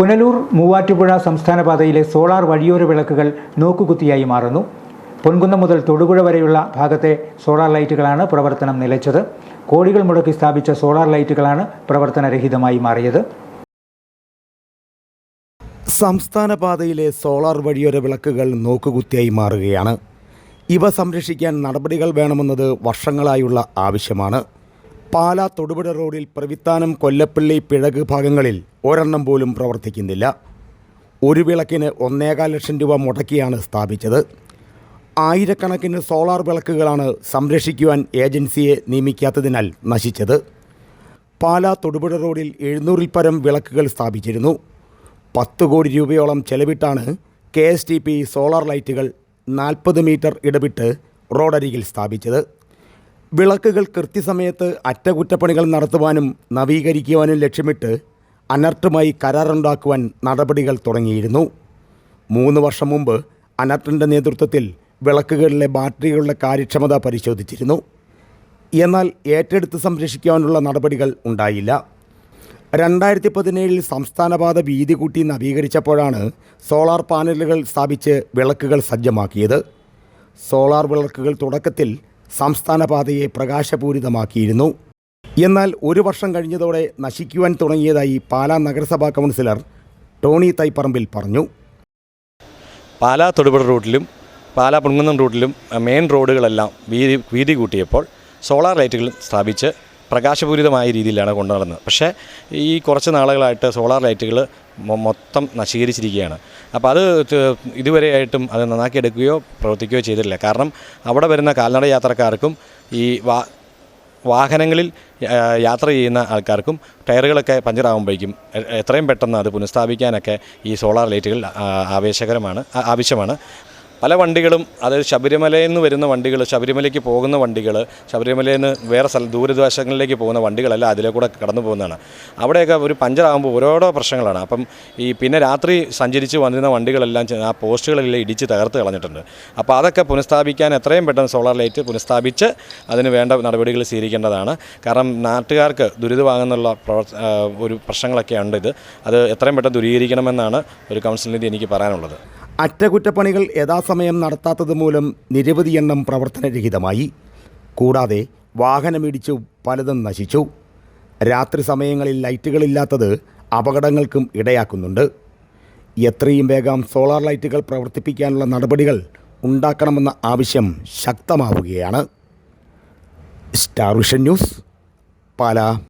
പുനലൂർ മൂവാറ്റുപുഴ സംസ്ഥാന പാതയിലെ സോളാർ വഴിയോര വിളക്കുകൾ നോക്കുകുത്തിയായി മാറുന്നു. പൊൻകുന്നം മുതൽ തൊടുപുഴ വരെയുള്ള ഭാഗത്തെ സോളാർ ലൈറ്റുകളാണ് പ്രവർത്തനം നിലച്ചത്. കോടികൾ മുടക്കി സ്ഥാപിച്ച സോളാർ ലൈറ്റുകളാണ് പ്രവർത്തനരഹിതമായി മാറിയത്. സംസ്ഥാന പാതയിലെ സോളാർ വഴിയോര വിളക്കുകൾ നോക്കുകുത്തിയായി മാറുകയാണ്. ഇവ സംരക്ഷിക്കാൻ നടപടികൾ വേണമെന്നത് വർഷങ്ങളായുള്ള ആവശ്യമാണ്. പാലാ തൊടുപുഴ റോഡിൽ പ്രവിത്താനം കൊല്ലപ്പള്ളി പിഴക് ഭാഗങ്ങളിൽ ഒരെണ്ണം പോലും പ്രവർത്തിക്കുന്നില്ല. ഒരു വിളക്കിന് ഒന്നേകാൽ ലക്ഷം രൂപ മുടക്കിയാണ് സ്ഥാപിച്ചത്. ആയിരക്കണക്കിന് സോളാർ വിളക്കുകളാണ് സംരക്ഷിക്കുവാൻ ഏജൻസിയെ നിയമിക്കാത്തതിനാൽ നശിച്ചത്. പാലാ തൊടുപുഴ റോഡിൽ എഴുന്നൂറിൽ പരം വിളക്കുകൾ സ്ഥാപിച്ചിരുന്നു. പത്ത് കോടി രൂപയോളം ചെലവിട്ടാണ് K S T P solar ലൈറ്റുകൾ നാൽപ്പത് മീറ്റർ ഇടവിട്ട് റോഡരികിൽ സ്ഥാപിച്ചത്. വിളക്കുകൾ കൃത്യസമയത്ത് അറ്റകുറ്റപ്പണികൾ നടത്തുവാനും നവീകരിക്കുവാനും ലക്ഷ്യമിട്ട് അനർട്ടുമായി കരാറുണ്ടാക്കുവാൻ നടപടികൾ തുടങ്ങിയിരുന്നു. മൂന്ന് വർഷം മുമ്പ് അനർട്ടിന്റെ നേതൃത്വത്തിൽ വിളക്കുകളിലെ ബാറ്ററികളുടെ കാര്യക്ഷമത പരിശോധിച്ചിരുന്നു. എന്നാൽ ഏറ്റെടുത്ത് സംരക്ഷിക്കാനുള്ള നടപടികൾ ഉണ്ടായില്ല. രണ്ടായിരത്തി പതിനേഴിൽ സംസ്ഥാനപാത വീതി കൂട്ടി നവീകരിച്ചപ്പോഴാണ് സോളാർ പാനലുകൾ സ്ഥാപിച്ച് വിളക്കുകൾ സജ്ജമാക്കിയത്. സോളാർ വിളക്കുകൾ തുടക്കത്തിൽ സംസ്ഥാനപാതയെ പ്രകാശപൂരിതമാക്കിയിരുന്നു. എന്നാൽ ഒരു വർഷം കഴിഞ്ഞതോടെ നശിക്കുവാൻ തുടങ്ങിയതായി പാലാ നഗരസഭാ കൗൺസിലർ ടോണി തൈപ്പറമ്പിൽ പറഞ്ഞു. പാലാ തൊടുപുഴ റൂട്ടിലും പാലാ പൊൻകുന്നം റൂട്ടിലും മെയിൻ റോഡുകളെല്ലാം വീതി വീതി കൂട്ടിയപ്പോൾ സോളാർ ലൈറ്റുകൾ സ്ഥാപിച്ച് പ്രകാശപൂരിതമായ രീതിയിലാണ് കൊണ്ടുനടന്നത്. പക്ഷേ ഈ കുറച്ച് നാളുകളായിട്ട് സോളാർ ലൈറ്റുകൾ മൊത്തം നശീകരിച്ചിരിക്കുകയാണ്. അപ്പോൾ അത് ഇതുവരെയായിട്ടും അത് നന്നാക്കിയെടുക്കുകയോ പ്രവർത്തിക്കുകയോ ചെയ്തിട്ടില്ല. കാരണം അവിടെ വരുന്ന കാൽനട യാത്രക്കാർക്കും ഈ വാ വാഹനങ്ങളിൽ യാത്ര ചെയ്യുന്ന ആൾക്കാർക്കും ടയറുകളൊക്കെ പഞ്ചറാകുമ്പോഴേക്കും എത്രയും പെട്ടെന്ന് അത് പുനഃസ്ഥാപിക്കാനൊക്കെ ഈ സോളാർ ലൈറ്റുകൾ ആവേശകരമാണ് ആവശ്യമാണ്. പല വണ്ടികളും അതായത് ശബരിമലയിൽ നിന്ന് വരുന്ന വണ്ടികൾ ശബരിമലയ്ക്ക് പോകുന്ന വണ്ടികൾ ശബരിമലയിൽ നിന്ന് വേറെ സ്ഥല ദൂരദേശങ്ങളിലേക്ക് പോകുന്ന വണ്ടികളെല്ലാം അതിലെ കൂടെ കടന്നു പോകുന്നതാണ്. അവിടെയൊക്കെ ഒരു പഞ്ചറാകുമ്പോൾ ഓരോരോ പ്രശ്നങ്ങളാണ്. അപ്പം ഈ പിന്നെ രാത്രി സഞ്ചരിച്ച് വന്നിരുന്ന വണ്ടികളെല്ലാം ആ പോസ്റ്റുകളെല്ലാം ഇടിച്ച് തകർത്ത് കളഞ്ഞിട്ടുണ്ട്. അപ്പോൾ അതൊക്കെ പുനഃസ്ഥാപിക്കാൻ എത്രയും പെട്ടെന്ന് സോളാർ ലൈറ്റ് പുനഃസ്ഥാപിച്ച് അതിന് വേണ്ട നടപടികൾ സ്വീകരിക്കേണ്ടതാണ്. കാരണം നാട്ടുകാർക്ക് ദുരിതമാകുന്നുള്ള ഒരു പ്രശ്നങ്ങളൊക്കെ ഉണ്ട് ഇത്. അത് എത്രയും പെട്ടെന്ന് ദൂരീകരിക്കണമെന്നാണ് ഒരു കൗൺസിലിന്റെ എനിക്ക് പറയാനുള്ളത്. അറ്റകുറ്റപ്പണികൾ യഥാസമയം നടത്താത്തത് മൂലം നിരവധി എണ്ണം പ്രവർത്തനരഹിതമായി. കൂടാതെ വാഹനമിടിച്ചു പലതും നശിച്ചു. രാത്രി സമയങ്ങളിൽ ലൈറ്റുകളില്ലാത്തത് അപകടങ്ങൾക്കും ഇടയാക്കുന്നുണ്ട്. എത്രയും വേഗം സോളാർ ലൈറ്റുകൾ പ്രവർത്തിപ്പിക്കാനുള്ള നടപടികൾ ഉണ്ടാക്കണമെന്ന ആവശ്യം ശക്തമാവുകയാണ്. Star Vision News Pala.